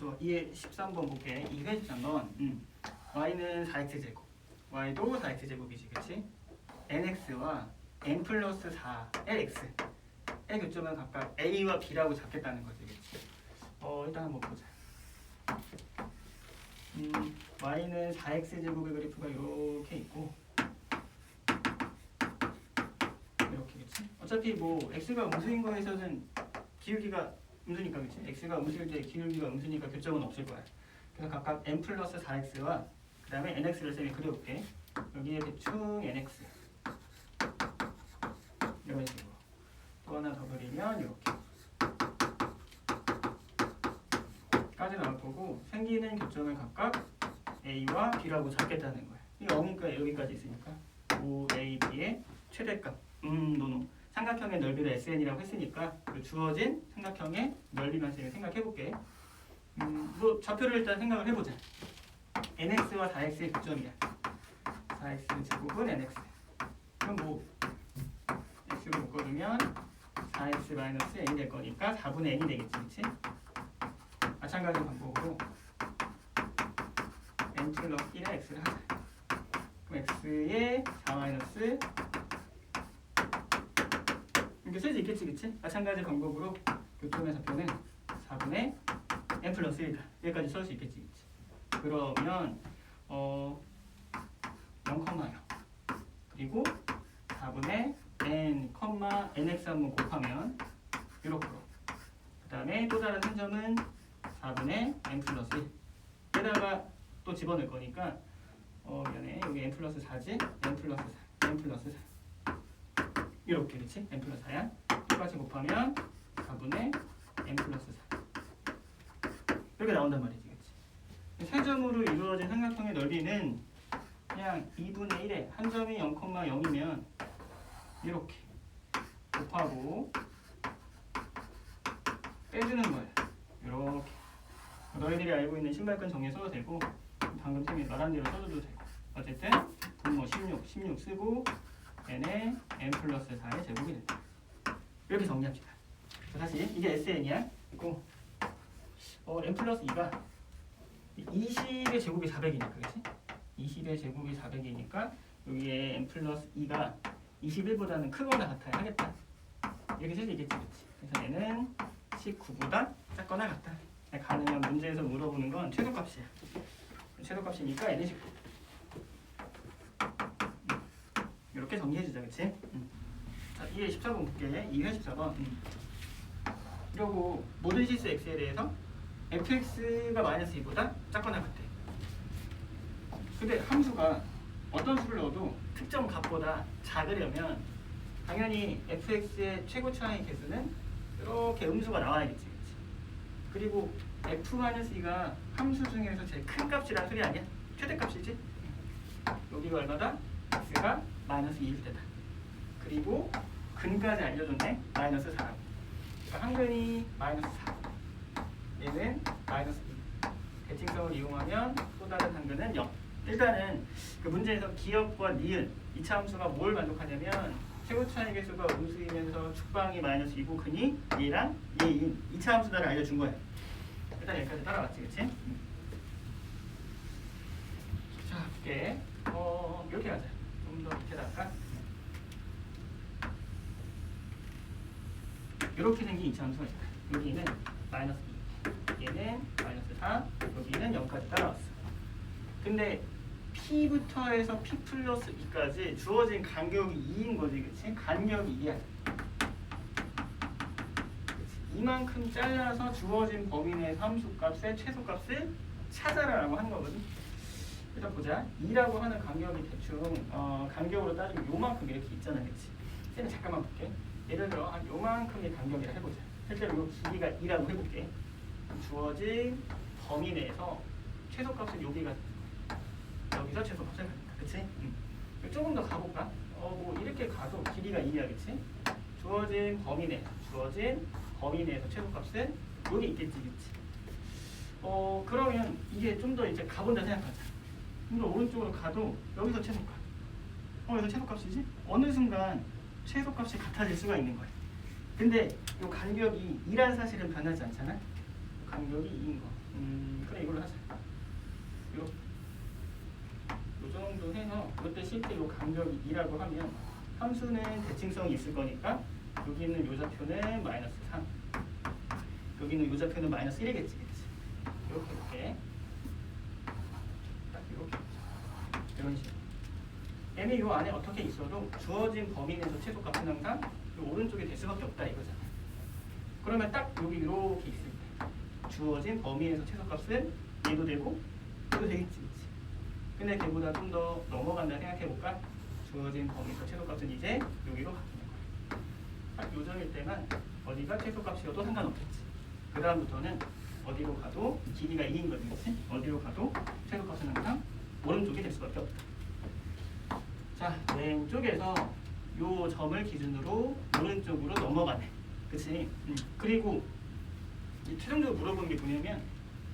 좋아. 2의 13번 볼게. 2회 13번. 음. y는 4x 제곱. y도 4x 제곱이지, 그렇지? nx와 n 플러스 4의 x의 교점은 각각 a와 b라고 잡겠다는 거지, 그렇지? 어, 일단 한번 보자. 음, y는 4x 제곱의 그래프가 이렇게 있고 이렇게 그렇지? 어차피 뭐 x가 음수인 거에서는 기울기가 음수니까 그렇지? x가 음수일 때 기울기가 음수니까 교점은 없을 거야. 그래서 각각 n 플러스 4x와 그 다음에 nx를 쌤이 그려볼게. 여기에 대충 nx 이런 식으로 또 하나 더 그리면 이렇게 까지 나올 거고 생기는 교점을 각각 a와 b라고 잡겠다는 거야. 이 어니까 여기까지 있으니까 5ab의 최대값 음 노노 삼각형의 넓이를 SN이라고 했으니까 그 주어진 삼각형의 넓이만 쌤이 생각해 볼게. 음, 뭐 좌표를 일단 생각을 해보자. nx와 4x의 교점이야. 4x 제곱은 nx. 그럼 뭐 x로 묶어두면 4x 마이너스 n이 될 거니까 4분의 n이 되겠지, 그렇지? 마찬가지 방법으로 n 플러스 1의 x를 하자. 그럼 x의 4 마이너스 이렇게 쓸 수 있겠지, 그치? 마찬가지 방법으로 교점의 좌표는 4분의 n 플러스 1이다. 여기까지 쓸 수 있겠지, 그치? 그러면 어 0,0 그리고 4분의 n, nx 한번 곱하면 이렇게 그 다음에 또 다른 한 점은 4분의 n 플러스 1 여기다가 또 집어넣을 거니까 어 미안해 여기 n 플러스 4지 n 플러스 4 n 플러스 4 이렇게 그렇지? N 플러스 4야? 똑같이 곱하면 4분의 n 플러스 4 이렇게 나온단 말이지 그렇지? 세 점으로 이루어진 삼각형의 넓이는 그냥 2분의 1에 한 점이 0,0이면 이렇게 곱하고 빼주는 거야. 이렇게. 너희들이 알고 있는 신발끈 정리해 써도 되고 방금 쌤이 말한 대로 써줘도 되고. 어쨌든 분모 16, 16 쓰고 n에 n 플러스 4의 제곱이 된다. 이렇게 정리합시다. 자, 다시. 이게 SN이야. 있고 어, n 플러스 2가 20의 제곱이 400이니까 그렇지? 20의 제곱이 400이니까 여기에 n 플러스 2가 21보다는 크거나 같아야 하겠다. 이렇게 쓸 수 있겠지 그렇지? 그래서 얘는 19보다 작거나 같다. 가능한 문제에서 물어보는 건 최소값이야. 최소값이니까 얘는 19 이렇게 정리해주자 그치? 음. 자 2회 14번 볼게 2회 14번 음. 그리고 모든 실수 x에 대해서 fx가 마이너스 2보다 작거나 같대 근데 함수가 어떤 수를 넣어도 특정 값보다 작으려면 당연히 fx의 최고 차이 개수는 이렇게 음수가 나와야겠지 그치? 그리고 f-2가 함수 중에서 제일 큰 값이란 소리 아니야? 최대값이지? 여기가 얼마다? x가 마이너스 2일 때다. 그리고 근까지 알려줬네. 마이너스 4라고 그러니까 한 근이 마이너스 4 얘는 마이너스 2 대칭성을 이용하면 또 다른 한 근은 0 일단은 그 문제에서 기억과 니은 이차 함수가 뭘 만족하냐면 최고 차이 개수가 음수이면서 축방이 마이너스 2고 근이 얘랑 얘인 이차 함수다를 알려준 거야. 일단 여기까지 따라왔지 그치? 음. 자 볼게 어 이렇게 가자 좀 더 밑에다가 이렇게 생긴 이차 함수가 있다. 여기는 마이너스 2 얘는 마이너스 4 여기는 0까지 따라왔어. 근데 P부터 해서 P 플러스 2까지 주어진 간격이 2인 거지 그치? 간격이 2야. 그치? 이만큼 잘라서 주어진 범위 내 함수값의 최소값을 찾아라라고 하는 거거든 일단 보자 2라고 하는 간격이 대충 어, 간격으로 따지면 요만큼 이렇게 있잖아 그치? 쌤은 잠깐만 볼게 예를 들어 한 요만큼의 간격이라 해보자 실제로 요 길이가 2라고 해볼게 주어진 범위 내에서 최소값은 여기가 여기서 최소값을 가니까 그치? 음. 조금 더 가볼까? 어, 뭐 이렇게 가도 길이가 2야 그치? 주어진 범위 내 주어진 범위 내에서 최소값은 여기 있겠지 그치? 어 그러면 이게 좀 더 이제 가본다 생각하자 좀 더 오른쪽으로 가도 여기서 최소값 어 여기서 최소값이지? 어느 순간 최소값이 같아질 수가 있는 거야 근데 이 간격이 2라는 사실은 변하지 않잖아 간격이 2인 거. 음, 그래 이걸로 하자. 요, 요 정도 해서 이때 실제 요 간격이 2라고 하면 함수는 대칭성이 있을 거니까 여기 있는 요 좌표는 마이너스 3. 여기 있는 요 좌표는 마이너스 1이겠지, 그치? 이렇게 이렇게 딱 이렇게 이런 식으로. m이 요 안에 어떻게 있어도 주어진 범위 내에서 최소값은 항상 요 오른쪽에 될 수밖에 없다 이거잖아. 그러면 딱 여기 이렇게 때 주어진 범위에서 최소값은 얘도 되고 얘도 되겠지? 근데 걔보다 좀 더 넘어간다 생각해 볼까? 주어진 범위에서 최소값은 이제 여기로 바뀌는 거야. 딱 요점일 때만 어디가 최소값이어도 상관없겠지. 그 다음부터는 어디로 가도 길이가 2인 거지? 어디로 가도 최소값은 항상 오른쪽이 될 수밖에 없다. 자, 왼쪽에서 요 점을 기준으로 오른쪽으로 넘어가네. 그치? 음. 그리고 이 최종적으로 물어보는 게 뭐냐면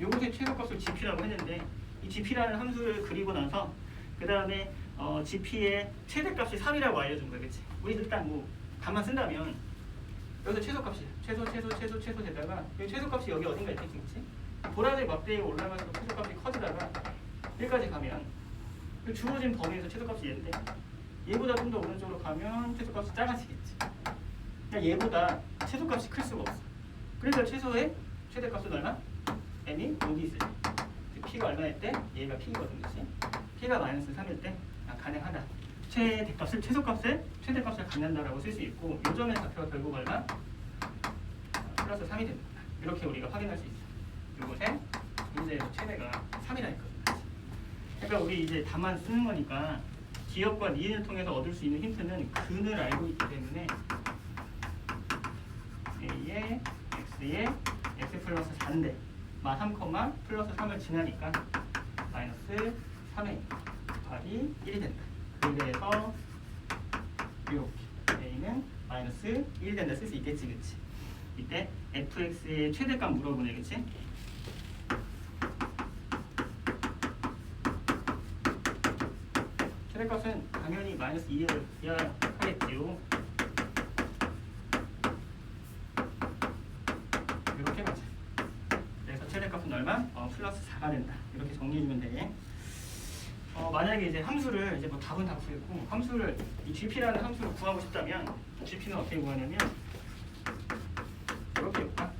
요것의 최소값을 GP라고 했는데 이 GP라는 함수를 그리고 나서 그 다음에 어, GP의 최대값이 3이라고 알려준 그치? 우리 일단 뭐 가만 쓴다면 여기서 최소값이 최소 최소 최소 최소 되다가 최소값이 여기 어딘가 있겠지? 보라색 막대에 올라가서 최소값이 커지다가 여기까지 가면 그 주어진 범위에서 최소값이 얘인데 얘보다 좀 더 오른쪽으로 가면 최소값이 작아지겠지. 그러니까 얘보다 최소값이 클 수가 없어. 그래서 최소의 최대값은 얼마? n이 여기 있을 때. p가 얼마일 때? 얘가 p거든, 그렇지? p가 마이너스 3일 때 아, 가능하다. 최대값을 최소값을 최대값을 갖는다라고 쓸 수 있고 요 점의 좌표가 결국 얼마? 아, 플러스 3이 됩니다. 이렇게 우리가 확인할 수 있어. 요것의 문제에서 최대가 3이라 했거든. 그러니까 우리 이제 다만 쓰는 거니까 기업과 니은을 통해서 얻을 수 있는 힌트는 근을 알고 있기 때문에 a의 x의 x 플러스 4인데 마 3 플러스 3을 지나니까 마이너스 3의 곱하기 1이 된다. 그래서 이렇게 a는 마이너스 1이 된다 쓸 수 있겠지 그치? 이때 fx의 최대값 물어보네 그치? 최대값은 당연히 마이너스 2여야 하겠지요. 이렇게 가자. 그래서 최대값은 얼마? 어, 플러스 4가 된다. 이렇게 정리해주면 돼. 어, 만약에 이제 함수를 이제 뭐 답은 다 구했고 함수를 이 gp라는 함수를 구하고 싶다면 gp는 어떻게 구하냐면 이렇게 볼까?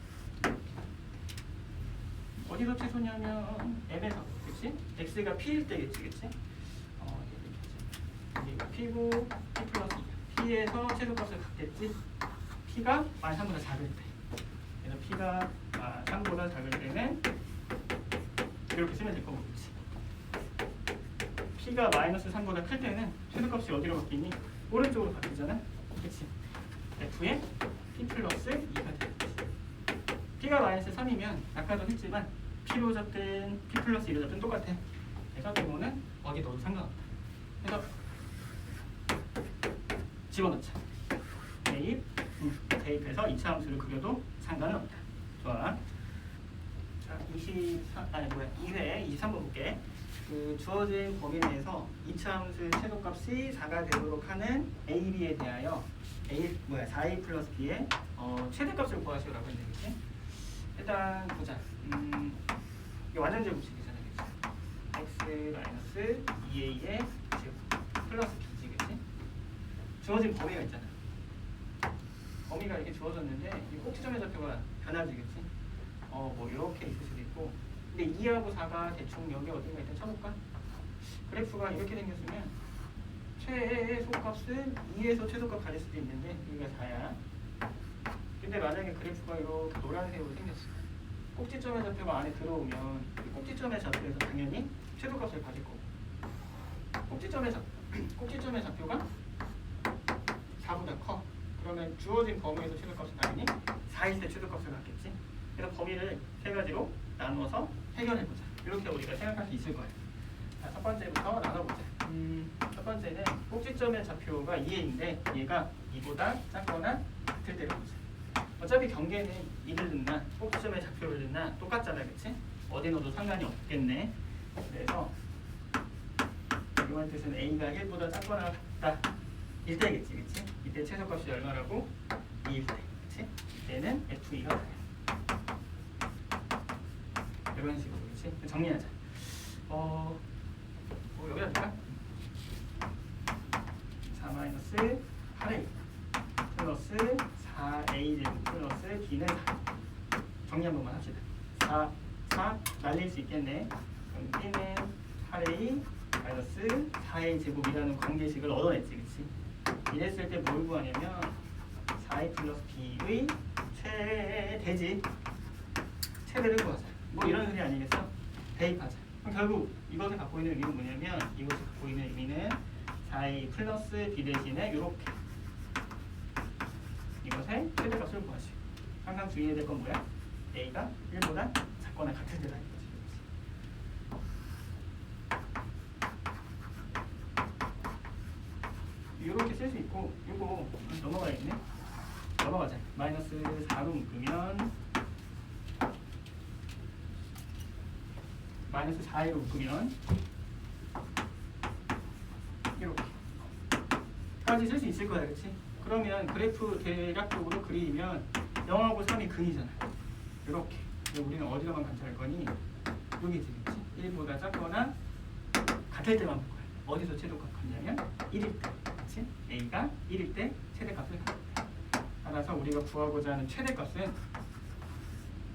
어디서 최소냐면 m에서 그치? x가 p일 때겠지 그치? 어, 이렇게 하자. 여기가 p고 p 플러스 2 p에서 최소값을 갖겠지? p가 만 3보다 작을 때 그래서 p가 만 3보다 작을 때는 이렇게 쓰면 될 그치? p가 마이너스 3보다 클 때는 최소값이 어디로 바뀌니? 오른쪽으로 바뀌잖아 그치? f의 p 플러스 2가 되겠지 p가 마이너스 3이면 아까도 했지만 p로 잡든 p 플러스 1로 잡든 똑같아 그래서 이거는 어디 넣어도 상관없다 그래서 집어넣자. 대입 음, 대입해서 2차 함수를 그려도 상관은 없다. 좋아. 자 23, 아니 뭐야 2회 23번 볼게. 그 주어진 범위 내에서 2차 함수의 최소값이 4가 되도록 하는 a, b에 대하여 a 뭐야 4a 플러스 b의 어, 최대값을 구하시오라고 했는데 그치? 일단 보자. 음, 이게 완전 제곱식이잖아 그치? x 마이너스 2a의 제곱 플러스 b지 그치? 주어진 범위가 있잖아 범위가 이렇게 주어졌는데 이 꼭지점의 좌표가 변하지 그치? 어뭐 이렇게 있을 수도 있고. 근데 2하고 4가 대충 여기 어딘가 일단 쳐볼까? 그래프가 이렇게 생겼으면 최소값은 2에서 최소값 가질 수도 있는데 여기가 4야. 근데 만약에 그래프가 이렇게 노란색으로 생겼어. 꼭지점의 좌표가 안에 들어오면 이 꼭지점의 좌표에서 당연히 최소값을 가질 거고. 꼭지점의 좌표가 4보다 커. 그러면 주어진 범위에서 최소값은 당연히 4일 때 최소값을 갖겠지? 그래서 범위를 세 가지로 나누어서 해결해보자. 이렇게 우리가 생각할 수 있을 거예요. 자, 첫 번째부터 나눠보자. 음, 첫 번째는 꼭지점의 좌표가 2에인데 얘가 2보다 작거나 같을 때를 보자. 어차피 경계는 2를 넣나 꼭지점의 좌표를 넣나 똑같잖아 그치? 어디 넣어도 상관이 없겠네. 그래서 이번 뜻은 a가 1보다 작거나 같다 1대겠지 그치? 이때 최소값이 얼마라고? 2일 때 그치? 이때는 f2가 이런 식으로 그렇지? 정리하자. 어, 뭐 여기다 될까? 4 마이너스 8a 플러스 4a 제곱 플러스 b는 4 정리 한 번만 합시다. 4, 4 날릴 수 있겠네. 그럼 b는 8a 마이너스 4a 제곱이라는 관계식을 얻어냈지, 그렇지? 이랬을 때 뭘 구하냐면 4a 플러스 b의 최대지 최대를 구하자. 뭐 이런 소리 아니겠어? 대입하자. 그럼 결국 이것을 갖고 있는 의미는 뭐냐면 이것이 갖고 있는 의미는 4a 플러스 b 대신에 이렇게 이것의 최대값을 구하시오. 항상 주의해야 될 건 뭐야? a가 1보다 작거나 같을 때라는 거지. 이렇게 쓸 수 있고 이거 넘어가야겠네. 넘어가자. 마이너스 4로 묶으면 마이너스 4로 묶으면 이렇게 까지 쓸 수 있을 거야, 그렇지? 그러면 그래프 대략적으로 그리면 0하고 3이 근이잖아. 이렇게. 우리는 어디로만 관찰할 거니? 여기지, 그렇지? 1보다 작거나 같을 때만 볼 거야. 어디서 최대값 같냐면 1일 때, 그렇지? a가 1일 때 최대값을. 따라서 우리가 구하고자 하는 최대값은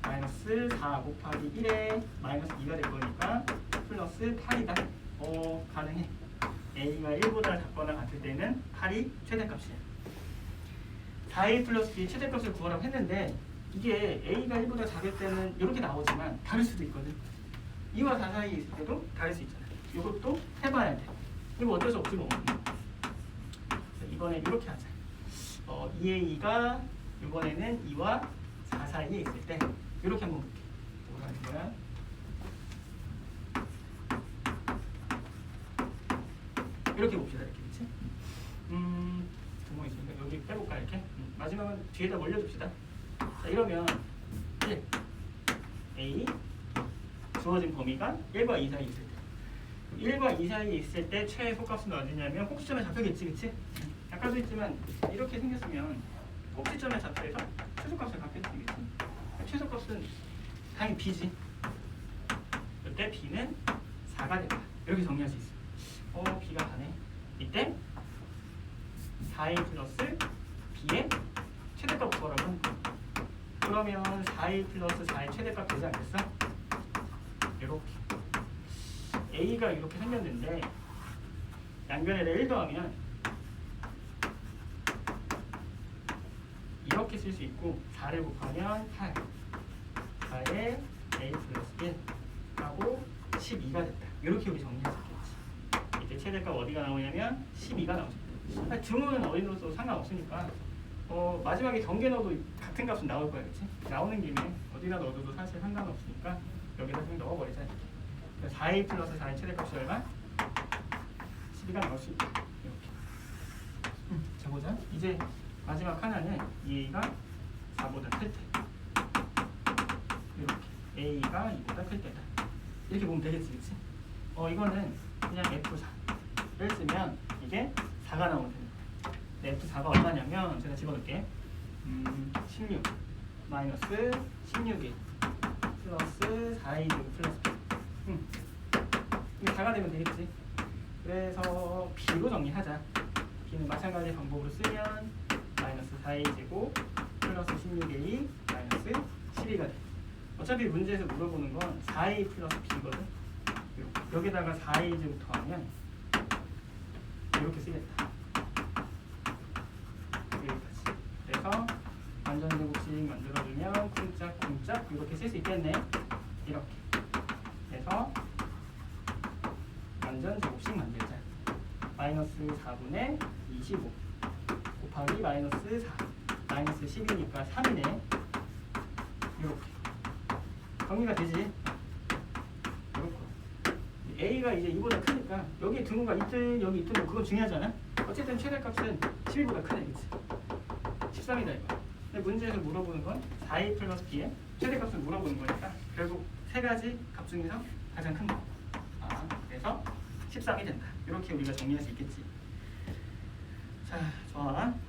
마이너스 4 곱하기 1에 마이너스 2가 될 거니까 플러스 8이다. 어, 가능해. a가 1보다 작거나 같을 때는 8이 최대값이야. 4a 플러스 b 최대값을 구하라고 했는데 이게 a가 1보다 작을 때는 이렇게 나오지만 다를 수도 있거든. 2와 4 사이에 있을 때도 다를 수 있잖아. 이것도 해봐야 돼. 이거 어쩔 수 없지 뭐. 이번에 이렇게 하자. 어, 2a가 이번에는 2와 4 사이에 있을 때 이렇게 한번 볼게. 뭐라는 거야? 이렇게 봅시다. 이렇게 그렇지? 음, 구멍 있으니까 여기 빼볼까 이렇게? 음, 마지막은 뒤에다 올려줍시다. 자, 이러면 1 a 주어진 범위가 1과 2 사이에 있을 때 1과 2 사이에 있을 때 최소값은 어디냐면 꼭지점에 잡혀겠지 그치? 아까도 했지만 이렇게 생겼으면 꼭지점에 잡혀서 최소값을 갖겠지 그치? 최소값은 당연히 b지. 이때 b는 4가 된다. 이렇게 정리할 수 있어 어 b가 가네. 이때 4a 플러스 b의 최대값 구하라고 그러면 4a 플러스 4의 최대값 되지 않겠어? 이렇게. A가 이렇게 생겼는데 양변에다 1 더하면 이렇게 쓸 수 있고 4를 곱하면 8 4에 a 플러스 1 하고 12가 됐다. 이렇게 우리 있겠지. 이때 최대값 어디가 나오냐면 12가 나오죠. 등호는 어디 넣어도 상관없으니까. 어, 마지막에 경계 넣어도 같은 값은 나올 거야 그치? 나오는 김에 어디다 넣어도 사실 상관없으니까 여기다 좀 넣어버리자. 이렇게 4a 플러스 4의 최대값이 얼마? 12가 나올 수 있다. 이렇게. 음, 자 보자. 이제 마지막 하나는 2a가 4보다 클 때. 이렇게. A가 2보다 클 때다. 이렇게 보면 되겠지 그치? 어 이거는 그냥 f4를 쓰면 이게 4가 나오면 됩니다. 근데 f4가 얼마냐면 제가 집어넣을게. 음, 16 마이너스 16이 플러스 4a 제곱 플러스 b 음. 이게 4가 되면 되겠지. 그래서 b로 정리하자. B는 마찬가지 방법으로 쓰면 4a 제곱 플러스 16a 마이너스 12가 돼. 어차피 문제에서 물어보는 건 4a 플러스 b거든. 여기다가 4a 제곱 더하면 이렇게 쓰겠다. 여기까지. 그래서 완전 제곱식 만들어주면 쿵짝쿵짝 이렇게 쓸 수 있겠네. 이렇게. 그래서 완전 제곱식 만들자. 마이너스 4분의 25 곱하기 마이너스 4 마이너스 10이니까 3이네. 이렇게. 정리가 되지? 이렇게 a가 이제 2보다 크니까 여기 등호가 있든 여기 있든 뭐 그건 중요하잖아. 어쨌든 최대값은 12보다 크네 그치? 13이다 이거. 근데 문제에서 물어보는 건 4a 플러스 b의 최대값을 물어보는 거니까 결국 세 가지 값 중에서 가장 큰 거. 아, 그래서 13이 된다. 이렇게 우리가 정리할 수 있겠지. 자, 좋아.